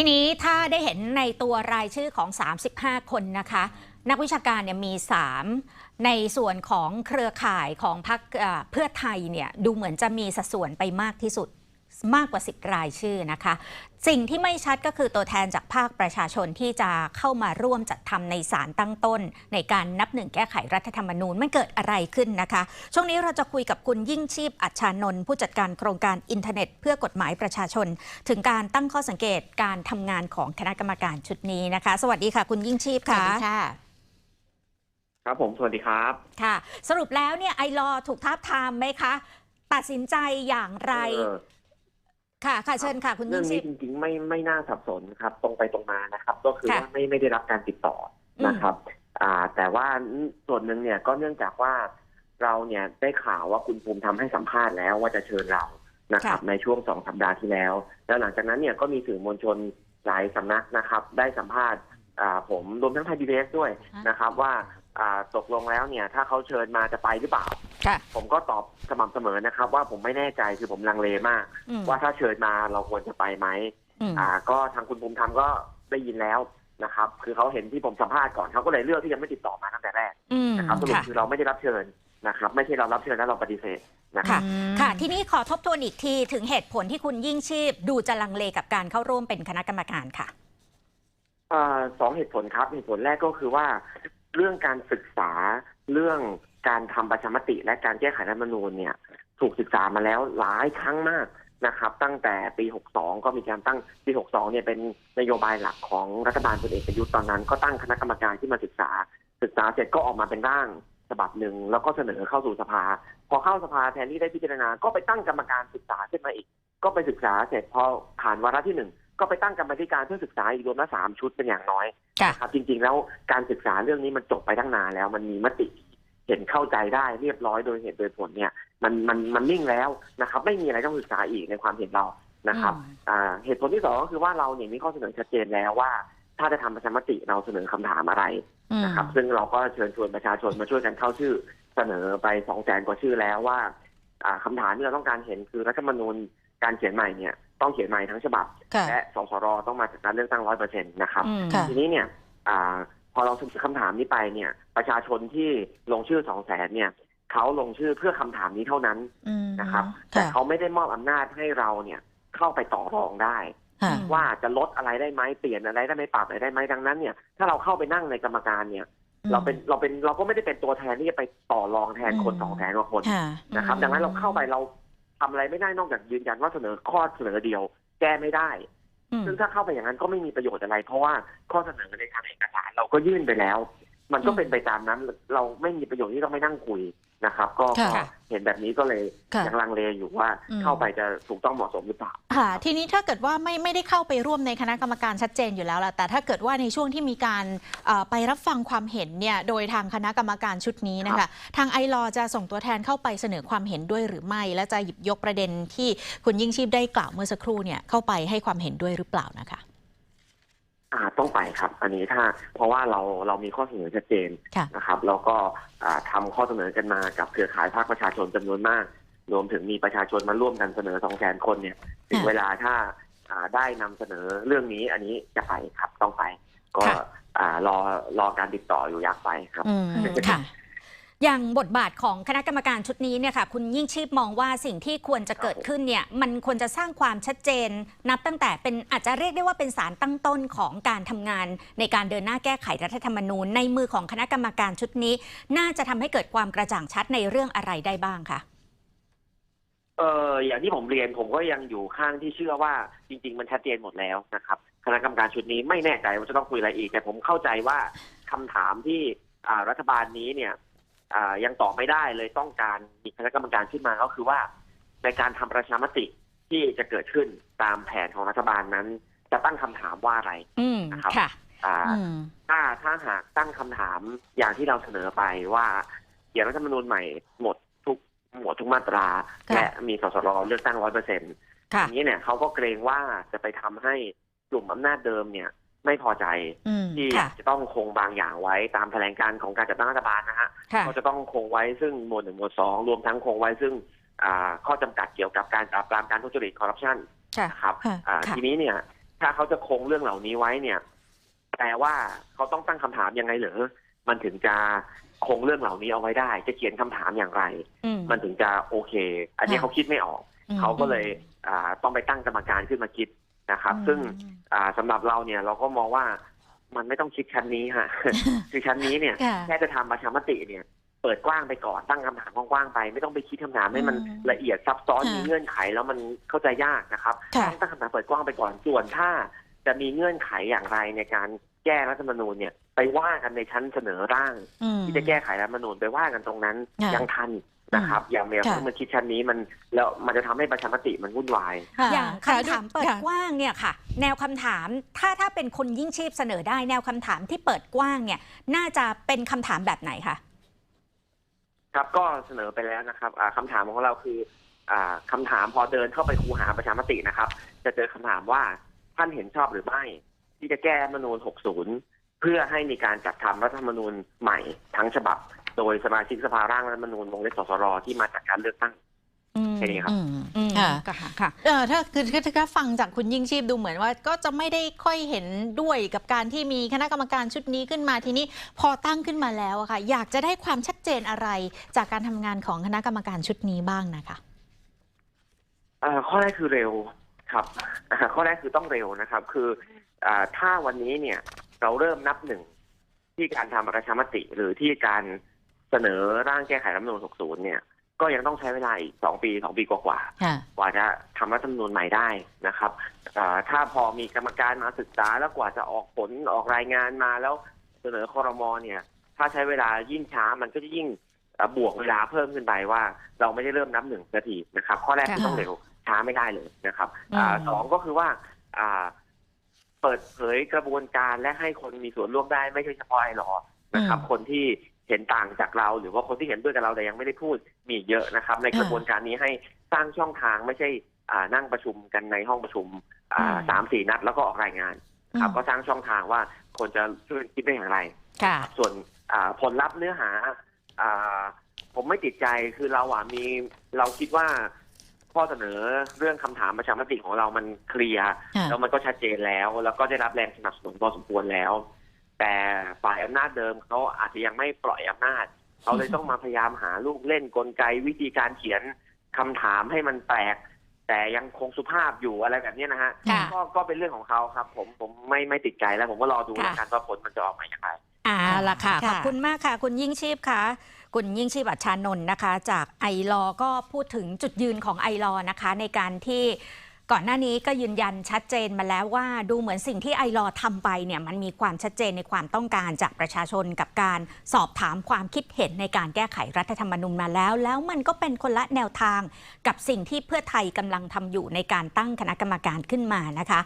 ทีนี้ถ้าได้เห็นในตัวรายชื่อของ 35 คนนะคะ นักวิชาการเนี่ยมี 3 ในส่วนของเครือข่ายของพรรคเอ่อเพื่อไทยเนี่ยดูเหมือนจะมีสัดส่วนไปมากที่สุด มากกว่า 10 รายชื่อนะคะ สิ่งที่ไม่ชัดก็คือตัวแทนจากภาคประชาชนที่จะเข้ามาร่วมจัดทำในสารตั้งต้น ในการนับหนึ่งแก้ไขรัฐธรรมนูญมันเกิดอะไรขึ้นนะคะ ช่วงนี้เราจะคุยกับคุณยิ่งชีพอัชชานนท์ผู้จัดการโครงการอินเทอร์เน็ต เพื่อกฎหมายประชาชน ถึงการตั้งข้อสังเกตการทำงานของคณะกรรมการชุดนี้นะคะ สวัสดีค่ะ คุณยิ่งชีพสวัค่ะสดีค่ะครับผมสวัสดีครับค่ะ สรุปแล้วเนี่ยไอรอถูกท้าบทามไหมคะ ตัดสินใจอย่างไรเออ ค่ะค่ะเชิญค่ะคุณเรื่ยิ่องงชีนี้พ จริงๆไม่ไม่น่าสับสนครับ ตรงไปตรงมานะครับ ก็คือค่ะว่าไม่ไม่ได้รับการติดต่ออม นะครับ อ่า แต่ว่าส่วนหนึ่งเนี่ยก็เนื่องจากว่าเราเนี่ยได้ข่าวว่าคุณภูมิทำให้สัมภาษณ์แล้วว่าจะเชิญเรานะครับ ในช่วงสองสัปดาห์ที่แล้ว แล้วหลังจากนั้นเนี่ยก็มีสื่อมวลชนหลายสำนักนะครับ ได้สัมภาษณ์อ่าผมรวมทั้งไทยพีบีเอสด้วยนะครับ ว่า อ่าตกลงแล้วเนี่ย ถ้าเขาเชิญมาจะไปหรือเปล่า ค่ะ ผมก็ตอบสม่ำเสมอนะครับ ว่าผมไม่แน่ใจคือผมลังเลมาก อืมว่าถ้าเชิญมาเราควรจะไปไหมอืมอ่า ก็ทางคุณภูมิธรรมก็ได้ยินแล้วนะครับ คือเขาเห็นที่ผมสัมภาษณ์ก่อนเขาก็เลยเลือกที่จะไม่ติดต่อมาตั้งแต่แรกอืมนะครับสรุปค่ะ คือเราไม่ได้รับเชิญนะครับ ไม่ใช่เรารับเชิญแล้วเราปฏิเสธนะครับค่ะค่ะ ทีนี้ขอทบทวนอีกทีถึงเหตุผลที่คุณยิ่งชีพ ดูจะลังเลกับการเข้าร่วมเป็นคณะกรรมการค่ะ อ่าสองเหตุผลครับเหตุผลแรกก็คือว่า เรื่องการศึกษาเรื่องการทำประชามติและการแก้ไขรัฐธรรมนูญเนี่ย ถูกศึกษามาแล้วหลายครั้งมากนะครับ ตั้งแต่ปี 62 ก็มีการตั้งปี 62 เนี่ยเป็นนโยบายหลักของรัฐบาลพลเอกประยุทธ์ตอนนั้น ก็ตั้งคณะกรรมการที่มาศึกษา ศึกษาเสร็จก็ออกมาเป็นร่างฉบับหนึ่งแล้วก็เสนอเข้าสู่สภา พอเข้าสภาแทนที่ได้พิจารณาก็ไปตั้งกรรมการศึกษาขึ้นมาอีก ก็ไปศึกษาเสร็จพอผ่านวาระที่หนึ่ง ก็ไปตั้งกรรมาธิการเพื่อศึกษาอีกรวมละสามชุดเป็นอย่างน้อยค่ะนะครับ จริง ๆ แล้วการศึกษาเรื่องนี้มันจบไปตั้งนานแล้ว มันมีมติ เห็นเข้าใจได้เรียบร้อยโดยเหตุโดยผลเนี่ย มันมันมันนิ่งแล้วนะครับ ไม่มีอะไรต้องศึกษาอีกในความเห็นเรานะครับอืมอ่าเหตุผลที่สองก็คือว่าเราเนี่ยมีข้อเสนอชัดเจนแล้วว่า ถ้าจะทำประชามติเราเสนอคำถามอะไรอืมนะครับ ซึ่งเราก็เชิญชวนประชาชนมาช่วยกันเข้าชื่อ เสนอไปสองแสนกว่าชื่อแล้วว่าอ่าคำถามที่เราต้องการเห็นคือรัฐธรรมนูญการเขียนใหม่เนี่ย ต้องเขียนใหม่ทั้งฉบับ ค่ะ และสสรต้องมาจากการเลือกตั้งร้อยเปอร์เซ็นต์นะครับ อืมค่ะ ทีนี้เนี่ยอาพอเราเสนอคำถามนี้ไปเนี่ยประชาชนที่ลงชื่อสองแสนเนี่ยเขาลงชื่อเพื่อคำถามนี้เท่านั้นอืมนะครับ แต่ค่ะเขาไม่ได้มอบอำนาจให้เราเนี่ยเข้าไปต่อรองได้ ค่ะอืมว่าจะลดอะไรได้ไหมเปลี่ยนอะไรได้ไหมปรับอะไรได้ไหมดังนั้นเนี่ยถ้าเราเข้าไปนั่งในกรรมการเนี่ย เราเป็นเราเป็นเราก็ไม่ได้เป็นตัวแทนที่จะไปต่อรองแทนคนอืม สองแสนกว่าคนค่ะ นะครับอืมดังนั้นเราเข้าไปเรา ทำอะไรไม่ได้นอกจากยืนยันว่าเสนอข้อเสนอเดียว แก้ไม่ได้อืมซึ่งถ้าเข้าไปอย่างนั้นก็ไม่มีประโยชน์อะไร เพราะว่าข้อเสนอในทางเอกสารเราก็ยื่นไปแล้ว มันก็อืมเป็นไปตามนั้น เราไม่มีประโยชน์ที่ต้องไปนั่งคุยนะครับ ก็ค่ะก็เห็นแบบนี้ก็เลยค่ะยังลังเลอยู่ว่าอืม เข้าไปจะถูกต้องเหมาะสมหรือเปล่า ค่ะ ทีนี้ถ้าเกิดว่าไม่ไม่ได้เข้าไปร่วมในคณะกรรมการชัดเจนอยู่แล้วล่ะแต่ถ้าเกิดว่าในช่วงที่มีการเอ่อไปรับฟังความเห็นเนี่ยโดยทางคณะกรรมการชุดนี้นะคะทางไอรอจะส่งตัวแทนเข้าไปเสนอความเห็นด้วยหรือไม่ และจะหยิบยกประเด็นที่คุณยิ่งชีพได้กล่าวเมื่อสักครู่เนี่ยเข้าไปให้ความเห็นด้วยหรือเปล่านะคะ อ่าต้องไปครับ อันนี้ถ้าเพราะว่าเราเรามีข้อเสนอชัดเจนค่ะ นะครับแล้วก็อ่าทำข้อเสนอกันมากับเครือข่ายภาคประชาชนจำนวนมาก รวมถึงมีประชาชนมาร่วมกันเสนอสองแสนคนเนี่ยถึงค่ะเวลาถ้าอ่าได้นำเสนอเรื่องนี้อันนี้จะไปครับต้องไป ก็ค่ะ อ่ารอรอการติดต่ออยู่อยากไปครับ อืมค่ะ อย่างบทบาทของคณะกรรมการชุดนี้เนี่ยค่ะคุณยิ่งชีพมองว่าสิ่งที่ควรจะเกิดขึ้นเนี่ยมันควรจะสร้างความชัดเจน นับตั้งแต่เป็นอาจจะเรียกได้ว่าเป็นสารตั้งต้นของการทำงาน ในการเดินหน้าแก้ไขรัฐธรรมนูญ ในมือของคณะกรรมการชุดนี้ น่าจะทำให้เกิดความกระจ่างชัดในเรื่องอะไรได้บ้างคะเอออย่างที่ผมเรียนผมก็ยังอยู่ข้างที่เชื่อว่าจริง ๆ มันชัดเจนหมดแล้วนะครับคณะกรรมการชุดนี้ไม่แน่ใจว่าจะต้องคุยอะไรอีก แต่ผมเข้าใจว่าคำถามที่รัฐบาลนี้เนี่ย ยังตอบไม่ได้เลยต้องการมีคณะกรรมการขึ้นมาก็คือว่าในการทำประชามติที่จะเกิดขึ้นตามแผนของรัฐบาลนั้น จะตั้งคำถามว่าอะไรอืมนะครับค่ะอ่าอืมถ้าถ้าหากตั้งคำถามอย่างที่เราเสนอไปว่าเขียนรัฐธรรมนูญใหม่หมดทุกหมวดทุกมาตราค่ะและมีสสรเลือกตั้งร้อยเปอร์เซ็นต์ค่ะทีนี้เนี่ยเขาก็เกรงว่าจะไปทำให้กลุ่มอำนาจเดิมเนี่ย ไม่พอใจอืมที่ค่ะจะต้องคงบางอย่างไว้ตามแถลงการของการจัดตั้งรัฐบาลนะฮะค่ะก็จะต้องคงไว้ซึ่งหมวดหนึ่งหมวดสองรวมทั้งคงไว้ซึ่งอ่าข้อจำกัดเกี่ยวกับการปราบปรามการทุจริตคอร์รัปชันค่ะนะครับค่ะอ่าค่ะทีนี้เนี่ย ถ้าเขาจะคงเรื่องเหล่านี้ไว้เนี่ยแปลว่าเขาต้องตั้งคำถามยังไงเหรอมันถึงจะคงเรื่องเหล่านี้เอาไว้ได้ จะเขียนคำถามอย่างไรอืมมันถึงจะโอเค อันนี้ค่ะเขาคิดไม่ออกอืมเขาก็เลยอ่าต้องไปตั้งกรรมการขึ้นมาคิด นะครับอืมซึ่งอ่าสำหรับเราเนี่ยเราก็มองว่ามันไม่ต้องคิดชั้นนี้ฮะคือชั้นนี้เนี่ยค่ะแค่จะทำประชามติเนี่ย เปิดกว้างไปก่อนตั้งคำถามกว้างๆไป ไม่ต้องไปคิดคำถามให้มันอืมละเอียดซับซ้อนค่ะมีเงื่อนไขแล้วมันเข้าใจยากนะครับค่ะต้องตั้งคำถามเปิดกว้างไปก่อนส่วนถ้าจะมีเงื่อนไขอย่างไรในการแก้รัฐธรรมนูญเนี่ย ไปว่ากันในชั้นเสนอร่างอืมที่จะแก้ไขรัฐธรรมนูญไปว่ากันตรงนั้นค่ะยังทัน นะครับ อย่างเดียวค่ะเพิ่งมาคิดชั้นนี้มันแล้วมันจะทำให้ประชามติมันวุ่นวายค่ะอย่างค่ะคำถามเปิดค่ะกว้างเนี่ยค่ะ แนวคำถามถ้าถ้าเป็นคนยิ่งชีพเสนอได้ แนวคำถามที่เปิดกว้างเนี่ย น่าจะเป็นคำถามแบบไหนคะครับก็เสนอไปแล้วนะครับอ่าคำถามของเราคืออ่าคำถามพอเดินเข้าไปคูหาประชามตินะครับ จะเจอคำถามว่าท่านเห็นชอบหรือไม่ ที่จะแก้รัฐธรรมนูญ60 เพื่อให้มีการจัดทำรัฐธรรมนูญใหม่ทั้งฉบับ โดยสมาชิกสภาร่างรัฐธรรมนูญวงเล็บสสรที่มาจากการเลือกตั้งอืมแค่นี้ครับอืมอืมค่ะค่ะค่ะ เออถ้าคือคือถ้าฟังจากคุณยิ่งชีพดูเหมือนว่า ก็จะไม่ได้ค่อยเห็นด้วยกับการที่มีคณะกรรมการชุดนี้ขึ้นมาทีนี้พอตั้งขึ้นมาแล้วอะค่ะ อยากจะได้ความชัดเจนอะไรจากการทำงานของคณะกรรมการชุดนี้บ้างนะคะอ่าข้อแรกคือเร็วครับอ่าข้อแรกคือต้องเร็วนะครับ คืออ่าถ้าวันนี้เนี่ยเราเริ่มนับหนึ่งที่การทำประชามติหรือที่การ เสนอร่างแก้ไขรัฐธรรมนูญ60 เนี่ย ก็ยังต้องใช้เวลาอีกสองปีสองปีกว่าๆค่ะกว่าจะทำรัฐธรรมนูญใหม่ได้นะครับอ่าถ้าพอมีกรรมการมาศึกษาแล้วกว่าจะออกผลออกรายงานมาแล้วเสนอคอรมอเนี่ย ถ้าใช้เวลายิ่งช้ามันก็จะยิ่งอ่าบวกเวลาเพิ่มขึ้นไปว่า เราไม่ได้เริ่มนับหนึ่งนาทีนะครับข้อแรกคือค่ะต้องเร็วช้าไม่ได้เลยนะครับอาอืม สองก็คือว่าอ่า เปิดเผยกระบวนการและให้คนมีส่วนร่วมได้ไม่ใช่เฉพาะไอรอนะครับ คนที่ เห็นต่างจากเรา หรือว่าคนที่เห็นด้วยกับเราแต่ยังไม่ได้พูดมีอีกเยอะนะครับ ในกระบวนการนี้ให้สร้างช่องทางไม่ใช่อ่านั่งประชุมกันในห้องประชุมอ่าอืมสามสี่นัดแล้วก็ออกรายงานครับก็สร้างช่องทางว่าคนจะช่วยคิดได้อย่างไรค่ะส่วนอ่าผลลัพธ์เนื้อหาอ่าผมไม่ติดใจคือเราอะมีเราคิดว่าข้อเสนอเรื่องคำถามประชามติของเรามันเคลียร์ค่ะแล้วมันก็ชัดเจนแล้ว แล้วก็ได้รับแรงสนับสนุนพอสมควรแล้ว แต่ฝ่ายอำนาจเดิมเขาอาจจะยังไม่ปล่อยอำนาจเขาเลยต้องมาพยายามหาลูกเล่นกลไกวิธีการเขียนคำถามให้มันแปลก แต่ยังคงสุภาพอยู่อะไรแบบเนี้ยนะฮะค่ะก็ก็เป็นเรื่องของเขาครับ ผมผมไม่ไม่ติดใจแล้ว ผมก็รอดูค่ะแล้วกันว่าผลมันจะออกมาอย่างไรอ่าละค่ะค่ะขอบคุณมากค่ะ คุณยิ่งชีพค่ะคุณยิ่งชีพอัชชานนท์นะคะ จากไอรอก็พูดถึงจุดยืนของไอรอนะคะ ในการที่ ก่อนหน้านี้ก็ยืนยันชัดเจนมาแล้วว่าดูเหมือนสิ่งที่ไอรอทำไปเนี่ยมันมีความชัดเจนในความต้องการจากประชาชนกับการสอบถามความคิดเห็นในการแก้ไขรัฐธรรมนูญมาแล้ว แล้วมันก็เป็นคนละแนวทางกับสิ่งที่เพื่อไทยกำลังทำอยู่ในการตั้งคณะกรรมการขึ้นมานะคะ